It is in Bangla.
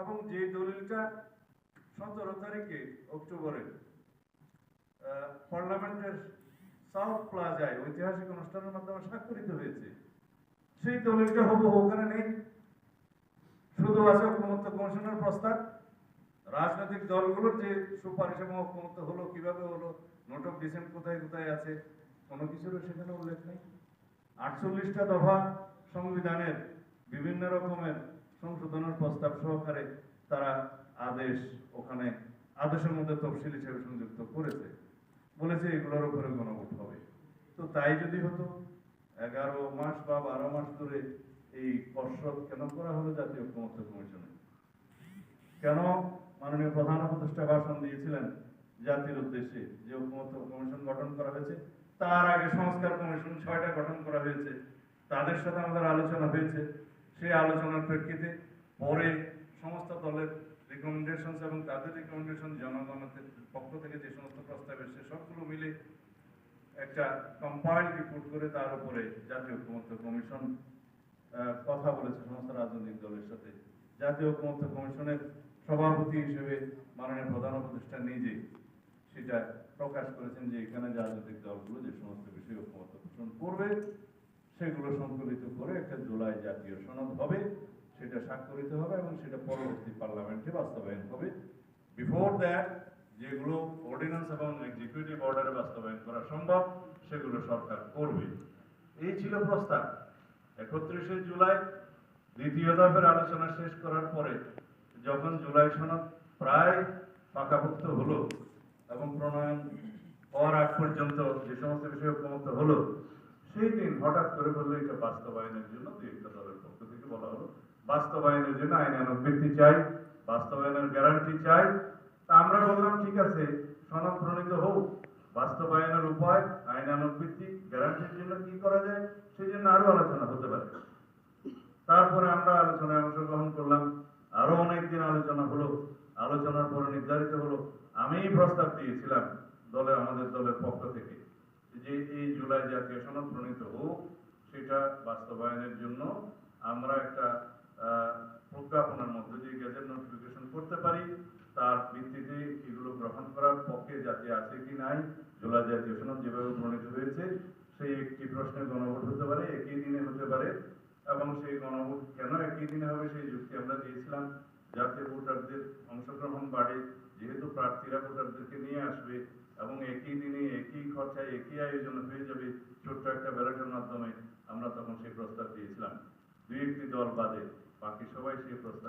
এবং যে দলিলটা সতেরো তারিখে অক্টোবরে পার্লামেন্টের সাউথ প্লাজায় ঐতিহাসিক অনুষ্ঠানের মাধ্যমে স্বাক্ষরিত হয়েছে। সেই দলিলটা হবু ওখানে নেই। শুধু আছে ঐক্যমত্য কমিশনের প্রস্তাব। রাজনৈতিক দলগুলোর যে সুপারিশ এবং হলো, কীভাবে হলো, নোট অফ ডিসেন্ট কোথায় কোথায় আছে, কোনো কিছুরও সেখানে উল্লেখ নেই। আটচল্লিশটা দফা সংবিধানের বিভিন্ন রকমের সংশোধনের প্রস্তাব সহকারে তারা আদেশ ওখানে, আদেশের মধ্যে তফসিল হিসেবে সংযুক্ত করেছে। বলেছে এগুলোর উপরে গণভোট হবে। তো তাই যদি হতো, এগারো মাস বা বারো মাস ধরে এই কসরত কেন করা হলো জাতীয় ঐক্যমত্য কমিশনে? কেন মাননীয় প্রধান উপদেষ্টা ভাষণ দিয়েছিলেন জাতির উদ্দেশ্যে যে ঐক্যমত্য কমিশন গঠন করা হয়েছে? তার আগে সংস্কার কমিশন ছয়টা গঠন করা হয়েছে। তাদের সাথে আমাদের আলোচনা হয়েছে। সেই আলোচনার প্রেক্ষিতে পরে সমস্ত দলের রিকমেন্ডেশন এবং তাদের রিকমেন্ডেশন জনগণের পক্ষ থেকে যে সমস্ত প্রস্তাব এসেছে, সবগুলো মিলে একটা কম্পাইল রিপোর্ট করে তার উপরে জাতীয় ঐক্যমত্য কমিশন কথা বলেছে সমস্ত রাজনৈতিক দলের সাথে। জাতীয় ঐক্যমত্য কমিশনের সভাপতি হিসেবে মাননীয় প্রধান উপদেষ্টা নিজে সেটা প্রকাশ করেছেন যে এখানে রাজনৈতিক দলগুলো যে সমস্ত বিষয়ে ঐক্যমত্য পোষণ করবে সেগুলো সংকলিত করে একটা জুলাই জাতীয় সনদ হবে, সেটা স্বাক্ষরিত হবে এবং সেটা পরবর্তী পার্লামেন্টে বাস্তবায়ন হবে। বিফোর দ্যাট যেগুলো অর্ডিন্যান্স এবং এক্সিকিউটিভ অর্ডারে বাস্তবায়ন করা সম্ভব, সেগুলো সরকার করবে। এই ছিল প্রস্তাব। একত্রিশে জুলাই, দ্বিতীয় দফের আলোচনা শেষ করার পরে যখন জুলাই সনদ প্রায় পাকাপোক্ত হলো এবং প্রণয়ন হওয়ার আগ পর্যন্ত যে সমস্ত বিষয়ে ঐক্যমত হলো সেই দিন হঠাৎ করে বলল, এটা বাস্তবায়নের জন্য একটা দলের পক্ষ থেকে বলা হলো। বাস্তবায়নের জন্য আইনানুগ ব্যক্তি চাই, বাস্তবায়নের গ্যারান্টি চাই। তা আমরা বললাম, ঠিক আছে সনদ প্রণীত হোক বাস্তবায়নের উপায় আইনানুগ ভিত্তিক গ্যারান্টির জন্য কি করা যায় সেই জন্য আরও আলোচনা হতে পারে। তারপরে আমরা আলোচনায় অংশগ্রহণ করলাম। আরও অনেকদিন আলোচনা হলো, আলোচনার পরে নির্ধারিত হলো আমি প্রস্তাব দিয়েছিলাম দলে, আমাদের দলের পক্ষ থেকে। যে এই জুলাই জাতীয় সনদ প্রণীত হোক, সেটা বাস্তবায়নের জন্য আমরা একটা প্রজ্ঞাপনের মধ্যে দিয়ে গেজেট নোটিফিকেশন করতে পারি। তার ভিত্তিতে এগুলো গ্রহণ করার পক্ষে জাতি আছে কি নাই, জুলাই জাতীয় সনদ যেভাবে প্রণীত হয়েছে, সেই একটি প্রশ্নে গণভোট হতে পারে, একই দিনে হতে পারে, এবং সেই গণভোট কেন একই দিনে হবে সেই যুক্তি আমরা দিয়েছিলাম। যাতে ভোটারদের অংশগ্রহণ বাড়ে, যেহেতু প্রার্থীরা ভোটারদেরকে নিয়ে আসবে এবং একই দিনে একই খরচায় একই আয়োজন হয়ে যাবে ছোট্ট একটা ব্যালটের মাধ্যমে, আমরা তখন সেই প্রস্তাব দিয়েছিলাম। দুই একটি দল বাদে, বাকি সবাই সেই প্রস্তাব